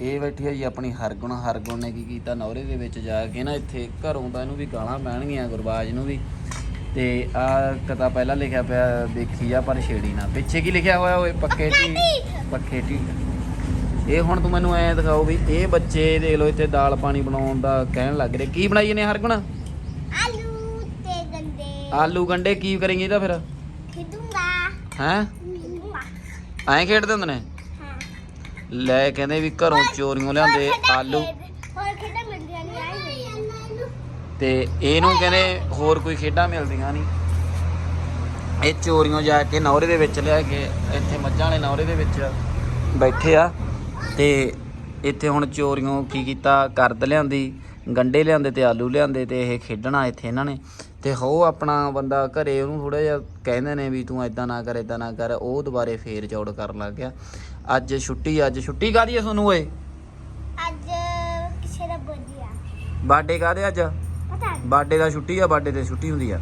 ਇਹ ਬੈਠੀ ਹੈ ਜੀ ਆਪਣੀ ਹਰਗੁਣ ਹਰਗੁਣ ਨੇ ਕੀ ਕੀਤਾ? ਨੌਰੇ ਦੇ ਵਿੱਚ ਜਾ ਕੇ ਨਾ ਇੱਥੇ ਘਰੋਂ ਤਾਂ ਇਹਨੂੰ ਵੀ ਗਾਲਾਂ ਪੈਣਗੀਆਂ ਗੁਰਬਾਜ ਨੂੰ ਵੀ। ਤੇ ਆ ਕਤਾ ਪਹਿਲਾਂ ਲਿਖਿਆ ਪਿਆ ਦੇਖੀ ਜਾ ਪਰ ਛੇੜੀ ਨਾ। ਪਿੱਛੇ ਕੀ ਲਿਖਿਆ ਹੋਇਆ ਓਏ? ਪੱਕੇ ਢੀ ਪੱਕੇ ਢੀ ਇਹ ਹੁਣ ਤੂੰ ਮੈਨੂੰ ਐ ਦਿਖਾਓ ਵੀ ਇਹ ਬੱਚੇ ਦੇਖ ਲਓ ਇੱਥੇ ਦਾਲ ਪਾਣੀ ਬਣਾਉਣ ਦਾ ਕਹਿਣ ਲੱਗ ਰਹੇ। ਕੀ ਬਣਾਈ ਨੇ ਹਰਗੁਣ? ਆਲੂ ਤੇ ਗੰਡੇ। ਆਲੂ ਗੰਡੇ ਕੀ ਕਰੇਂਗੇ ਇਹਦਾ ਫਿਰ? ਖਿਦੂੰਗਾ। ਹੈਂ? ਐਂ ਖੇਡਦੇ ਹੁੰਦੇ ਨੇ? ਲੈ ਕਹਿੰਦੇ ਵੀ ਘਰੋਂ ਚੋਰੀਆਂ ਲਿਆਂਦੇ ਆਲੂ। ਹੋਰ ਖੇਡਾਂ ਮਿਲਦੀਆਂ ਨਹੀਂ ਆਈ ਹੋਈ ਤੇ ਇਹਨੂੰ ਕਹਿੰਦੇ ਹੋਰ ਕੋਈ ਖੇਡਾਂ ਮਿਲਦੀਆਂ ਨਹੀਂ। ਇਹ ਚੋਰੀਆਂ ਜਾ ਕੇ ਨੌਰੇ ਦੇ ਵਿੱਚ ਲਿਆ ਕੇ ਇੱਥੇ ਮੱਝਾਂ ਵਾਲੇ ਨੌਰੇ ਦੇ ਵਿੱਚ ਬੈਠੇ ਆ। ਤੇ ਇੱਥੇ ਹੁਣ ਚੋਰੀਆਂ ਕੀ ਕੀਤਾ ਕਰਦ ਲਿਆਂਦੀ ਗੰਡੇ ਲਿਆਂਦੇ ਤੇ ਆਲੂ ਲਿਆਂਦੇ ਤੇ ਇਹ ਖੇਡਣਾ ਇੱਥੇ ਇਹਨਾਂ ਨੇ। ਤੇ ਹੋ ਆਪਣਾ ਬੰਦਾ ਘਰੇ ਉਹਨੂੰ ਥੋੜਾ ਜਿਹਾ ਕਹਿੰਦੇ ਨੇ ਵੀ ਤੂੰ ਐਦਾਂ ਨਾ ਕਰ ਐਦਾਂ ਨਾ ਕਰ ਉਹ ਦੁਬਾਰੇ ਫੇਰ ਚੌੜ ਕਰਨ ਲੱਗ ਗਿਆ। ਅੱਜ ਛੁੱਟੀ ਅੱਜ ਛੁੱਟੀ ਕਾਦੀ ਆ ਤੁਹਾਨੂੰ ਓਏ? ਅੱਜ ਕਿਸੇ ਦਾ ਬਰਥਡੇ ਆ। ਬਰਥਡੇ ਕਾਦੇ ਅੱਜ? ਪਤਾ ਨਹੀਂ ਬਰਥਡੇ ਦਾ ਛੁੱਟੀ ਆ ਬਰਥਡੇ ਤੇ ਛੁੱਟੀ ਹੁੰਦੀ ਆ।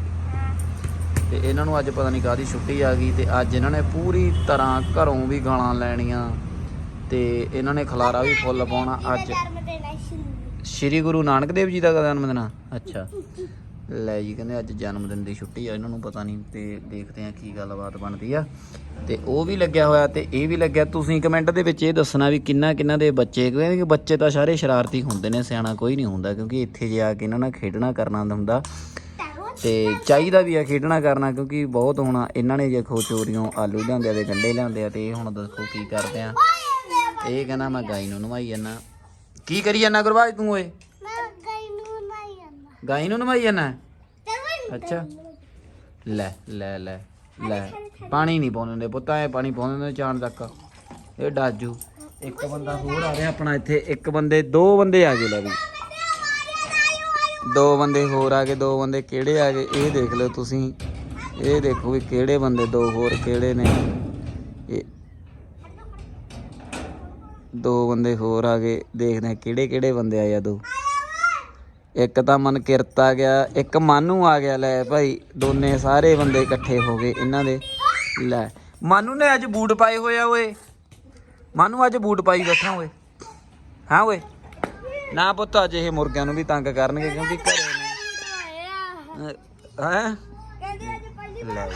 ਤੇ ਇਹਨਾਂ ਨੂੰ ਅੱਜ ਪਤਾ ਨਹੀਂ ਕਾਦੀ ਛੁੱਟੀ ਆ ਗਈ ਤੇ ਅੱਜ ਇਹਨਾਂ ਨੇ ਪੂਰੀ ਤਰ੍ਹਾਂ ਘਰੋਂ ਵੀ ਗਾਲਾਂ ਲੈਣੀਆਂ ਤੇ ਇਹਨਾਂ ਨੇ ਖਲਾਰਾ ਵੀ ਫੁੱਲ ਪਾਉਣਾ ਅੱਜ। ਸ਼ੁਰੂ ਗੁਰੂ। ਨਾਨਕ ਦੇਵ ਜੀ ਦਾ ਜਨਮ ਦਿਨ ਅੱਛਾ। ਲੈ ਜੀ, ਕਹਿੰਦੇ ਅੱਜ ਜਨਮ ਦਿਨ ਦੀ ਛੁੱਟੀ ਆ, ਇਹਨਾਂ ਨੂੰ ਪਤਾ ਨਹੀਂ ਤੇ ਦੇਖਦੇ ਆ ਕੀ ਗੱਲਬਾਤ ਬਣਦੀ ਆ। ਤੇ ਉਹ ਵੀ ਲੱਗਿਆ ਹੋਇਆ ਤੇ ਇਹ ਵੀ ਲੱਗਿਆ। ਤੁਸੀਂ ਕਮੈਂਟ ਦੇ ਵਿੱਚ ਇਹ ਦੱਸਣਾ ਵੀ ਕਿੰਨਾ ਕਿੰਨਾ ਦੇ ਬੱਚੇ, ਕਿਉਂਕਿ ਬੱਚੇ ਤਾਂ ਸਾਰੇ ਸ਼ਰਾਰਤੀ ਹੁੰਦੇ ਨੇ, ਸਿਆਣਾ ਕੋਈ ਨਹੀਂ ਹੁੰਦਾ, ਕਿਉਂਕਿ ਇੱਥੇ ਜੇ ਆ ਕੇ ਇਹਨਾਂ ਨਾਲ ਖੇਡਣਾ ਕਰਨਾ ਹੁੰਦਾ ਤਾਰੋ ਤੇ ਚਾਹੀਦਾ ਵੀ ਆ ਖੇਡਣਾ ਕਰਨਾ, ਕਿਉਂਕਿ ਬਹੁਤ ਹੁਣ ਇਹਨਾਂ ਨੇ ਦੇਖੋ ਚੋਰੀਆਂ, ਆਲੂ ਲਿਆਂਦੇ ਆ ਤੇ ਗੰਡੇ ਲਿਆਂਦੇ ਆ ਤੇ, ਇਹ ਹੁਣ ਦੱਸੋ ਕੀ ਕਰਦੇ ਆ। ਇਹ ਕਹਿੰਦਾ ਮੈਂ ਗਾਈ ਨੂੰ ਨਵਾਈ ਜਾਂਦਾ। ਕੀ ਕਰੀ ਜਾਂਦਾ ਗੁਰਬਾਜ ਤੂੰ ਓਏ? ਗਾਈ ਨੂੰ ਨਵਾਈ ਜਾਂਦਾ ਅੱਛਾ। ਲੈ ਲੈ ਲੈ ਲੈ। ਪਾਣੀ ਨਹੀਂ ਪਾਉਂਦੇ ਹੁੰਦੇ ਪੁੱਤਾਂ ਇਹ ਪਾਣੀ ਪਾਉਂਦੇ ਹੁੰਦੇ ਚਾਣ ਤੱਕ। ਇਹ ਡਾਜੂ। ਇੱਕ ਬੰਦਾ ਹੋਰ ਆ ਰਿਹਾ ਆਪਣਾ ਇੱਥੇ ਇੱਕ ਬੰਦੇ ਦੋ ਬੰਦੇ ਆ ਗਏ ਲੈ ਵੀ। ਦੋ ਬੰਦੇ ਹੋਰ ਆ ਗਏ ਦੋ ਬੰਦੇ ਕਿਹੜੇ ਆ ਗਏ ਇਹ ਦੇਖ ਲਓ ਤੁਸੀਂ। ਇਹ ਦੇਖੋ ਵੀ ਕਿਹੜੇ ਬੰਦੇ ਦੋ ਹੋਰ ਕਿਹੜੇ ਨੇ। ਇਹ ਦੋ ਬੰਦੇ ਹੋਰ ਆ ਗਏ ਦੇਖਦੇ ਆ ਕਿਹੜੇ ਕਿਹੜੇ ਬੰਦੇ ਆਏ ਆ ਦੋ। ਇੱਕ ਤਾਂ ਮਨ ਕਿਰਤ ਆ ਗਿਆ ਇੱਕ ਮਾਨੂ ਆ ਗਿਆ ਲੈ ਭਾਈ ਦੋਨੇ ਸਾਰੇ ਬੰਦੇ ਇਕੱਠੇ ਹੋ ਗਏ ਇਹਨਾਂ ਦੇ। ਲੈ ਮਾਨੂ ਨੇ ਅੱਜ ਬੂਟ ਪਾਏ ਹੋਏ ਆ ਓਏ। ਮਾਨੂ ਅੱਜ ਬੂਟ ਪਾਈ ਬੈਠਾ ਓਏ। ਹਾਂ ਓਏ? ਨਾ ਪੁੱਤ ਅੱਜ ਇਹ ਮੁਰਗਿਆਂ ਨੂੰ ਵੀ ਤੰਗ ਕਰਨਗੇ ਕਿਉਂਕਿ ਘਰੇ ਨੇ। ਹੈ? ਲੈ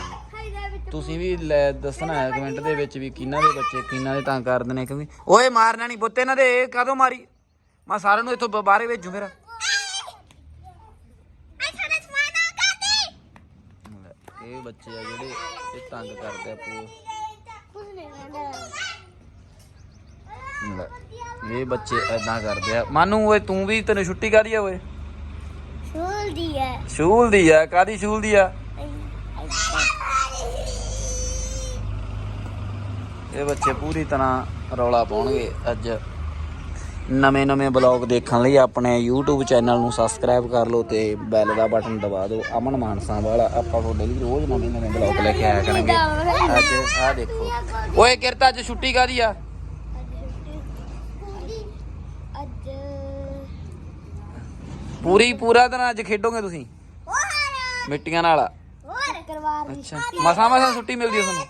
ਤੁਸੀਂ ਵੀ ਲੈ ਦੱਸਣਾ ਹੈ ਕਮੈਂਟ ਦੇ ਵਿੱਚ ਵੀ ਕਿਹਨਾਂ ਦੇ ਬੱਚੇ ਕਿਹਨਾਂ ਦੇ ਤੰਗ ਕਰਦੇ ਨੇ ਕਿਉਂਕਿ ਓਏ ਮਾਰਨਾ ਨਹੀਂ ਪੁੱਤ ਇਹਨਾਂ ਦੇ ਕਦੋਂ ਮਾਰੀ? ਮੈਂ ਸਾਰਿਆਂ ਨੂੰ ਇੱਥੋਂ ਬਾਹਰੇ ਭੇਜੂ ਫਿਰ ਆ ਸਾਡਾ ਸਮਾਨ ਆ ਕਰਦੀ ਲੈ, ਇਹ ਬੱਚੇ ਆ ਜਿਹੜੇ ਇਹ ਤੰਗ ਕਰਦੇ ਆ ਪੂ ਇਹ ਬੱਚੇ ਐਦਾਂ ਕਰਦੇ ਆ। ਮਾਨੂ, ਓਏ, ਤੂੰ ਵੀ ਤੈਨੂੰ ਛੁੱਟੀ ਕਾਦੀ ਆ, ਓਏ? ਸ਼ੂਲ ਦੀ ਹੈ ਸ਼ੂਲ ਦੀ ਆ ਕਾਦੀ ਸ਼ੂਲ ਦੀ ਆ? ਇਹ ਬੱਚੇ ਪੂਰੀ ਤਰ੍ਹਾਂ ਰੌਲਾ ਪਾਉਣਗੇ ਅੱਜ। ਨਵੇਂ ਨਵੇਂ ਬਲੌਗ ਦੇਖਣ ਲਈ ਆਪਣੇ YouTube ਚੈਨਲ ਨੂੰ ਸਬਸਕ੍ਰਾਈਬ ਕਰ ਲਓ ਤੇ ਬੈਲ ਦਾ ਬਟਨ ਦਬਾ ਦਿਓ। ਅਮਨ ਮਾਨਸਾ ਵਾਲਾ ਆਪਾਂ ਤੁਹਾਡੇ ਲਈ ਰੋਜ਼ ਨਵੇਂ ਨਵੇਂ ਬਲੌਗ ਲੈ ਕੇ ਆਇਆ ਕਰਾਂਗੇ। ਅੱਜ ਆਹ ਦੇਖੋ। ਓਏ ਕਿਰਤ ਅੱਜ ਛੁੱਟੀ ਕਾਦੀ ਆ? ਅੱਜ ਪੂਰੀ ਪੂਰਾ ਦਿਨ ਅੱਜ ਖੇਡੋਗੇ ਤੁਸੀਂ? ਮਿੱਟੀਆਂ ਨਾਲ। ਹੋਰ ਕਰਵਾ ਰਹੀ ਅੱਛਾ। ਮਸਾ ਮਸਾ ਛੁੱਟੀ ਮਿਲਦੀ ਆ ਤੁਹਾਨੂੰ?